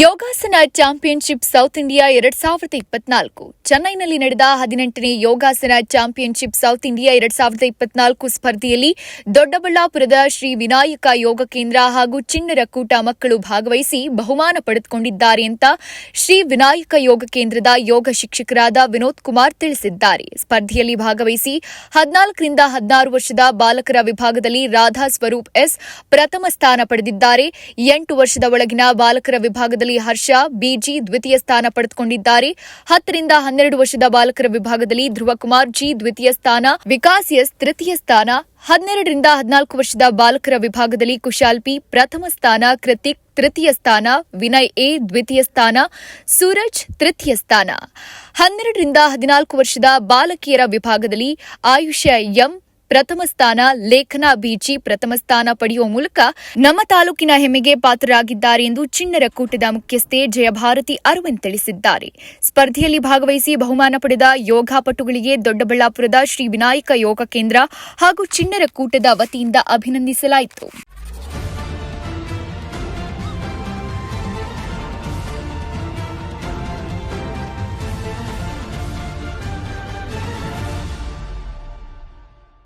ಯೋಗಾಸನ championship south India ಎರಡ್ ಸಾವಿರದ ಇಪ್ಪತ್ನಾಲ್ಕು. ಚೆನ್ನೈನಲ್ಲಿ ನಡೆದ ಹದಿನೆಂಟನೇ ಯೋಗಾಸನ ಚಾಂಪಿಯನ್ಶಿಪ್ ಸೌತ್ ಇಂಡಿಯಾ ಎರಡ್ ಸಾವಿರದ ಇಪ್ಪತ್ನಾಲ್ಕು ಸ್ಪರ್ಧೆಯಲ್ಲಿ ದೊಡ್ಡಬಳ್ಳಾಪುರದ ಶ್ರೀ ವಿನಾಯಕ ಯೋಗ ಕೇಂದ್ರ ಹಾಗೂ ಚಿಣ್ಣರ ಕೂಟ ಮಕ್ಕಳು ಭಾಗವಹಿಸಿ ಬಹುಮಾನ ಪಡೆದುಕೊಂಡಿದ್ದಾರೆ ಅಂತ ಶ್ರೀ ವಿನಾಯಕ ಯೋಗ ಕೇಂದ್ರದ ಯೋಗ ಶಿಕ್ಷಕರಾದ ವಿನೋದ್ ಕುಮಾರ್ ತಿಳಿಸಿದ್ದಾರೆ. ಸ್ಪರ್ಧೆಯಲ್ಲಿ ಭಾಗವಹಿಸಿ ಹದಿನಾಲ್ಕರಿಂದ ಹದಿನಾರು ವರ್ಷದ ಬಾಲಕರ ವಿಭಾಗದಲ್ಲಿ ರಾಧಾ ಸ್ವರೂಪ್ ಎಸ್ ಪ್ರಥಮ ಸ್ಥಾನ ಪಡೆದಿದ್ದಾರೆ. ಎಂಟು ವರ್ಷದ ಒಳಗಿನ ಬಾಲಕರ ವಿಭಾಗದಲ್ಲಿ ಹರ್ಷ, ಬಿಜಿ ದ್ವಿತೀಯ ಸ್ಥಾನ ಪಡೆದುಕೊಂಡಿದ್ದಾರೆ. ಹತ್ತರಿಂದ ಹನ್ನೆರಡು ವರ್ಷದ ಬಾಲಕರ ವಿಭಾಗದಲ್ಲಿ ಧ್ರುವಕುಮಾರ್, ಜಿ ದ್ವಿತೀಯ ಸ್ಥಾನ ವಿಕಾಸ್ ಎಸ್ ತೃತೀಯ ಸ್ಥಾನ, ಹನ್ನೆರಡರಿಂದ ಹದಿನಾಲ್ಕು ವರ್ಷದ ಬಾಲಕರ ವಿಭಾಗದಲ್ಲಿ ಕುಶಾಲ್ ಪಿ ಪ್ರಥಮ ಸ್ಥಾನ, ಕೃತಿಕ್ ತೃತೀಯ ಸ್ಥಾನ, ವಿನಯ್ ಎ ದ್ವಿತೀಯ ಸ್ಥಾನ, ಸೂರಜ್ ತೃತೀಯ ಸ್ಥಾನ. ಹನ್ನೆರಡರಿಂದ ಹದಿನಾಲ್ಕು ವರ್ಷದ ಬಾಲಕಿಯರ ವಿಭಾಗದಲ್ಲಿ ಆಯುಷ ಎಂ ಪ್ರಥಮ ಸ್ಥಾನ, ಲೇಖನ ಬಿಜಿ ಪ್ರಥಮ ಸ್ಥಾನ ಪಡೆಯುವ ಮೂಲಕ ನಮ್ಮ ತಾಲೂಕಿನ ಹೆಮ್ಮೆಗೆ ಪಾತ್ರರಾಗಿದ್ದಾರೆ ಎಂದು ಚಿಣ್ಣರ ಕೂಟದ ಮುಖ್ಯಸ್ಥೆ ಜಯಭಾರತಿ ಅರವಿಂದ್ ತಿಳಿಸಿದ್ದಾರೆ. ಸ್ಪರ್ಧೆಯಲ್ಲಿ ಭಾಗವಹಿಸಿ ಬಹುಮಾನ ಪಡೆದ ಯೋಗಾಪಟುಗಳಿಗೆ ದೊಡ್ಡಬಳ್ಳಾಪುರದ ಶ್ರೀ ವಿನಾಯಕ ಯೋಗ ಕೇಂದ್ರ ಹಾಗೂ ಚಿಣ್ಣರ ಕೂಟದ ವತಿಯಿಂದ ಅಭಿನಂದಿಸಲಾಯಿತು.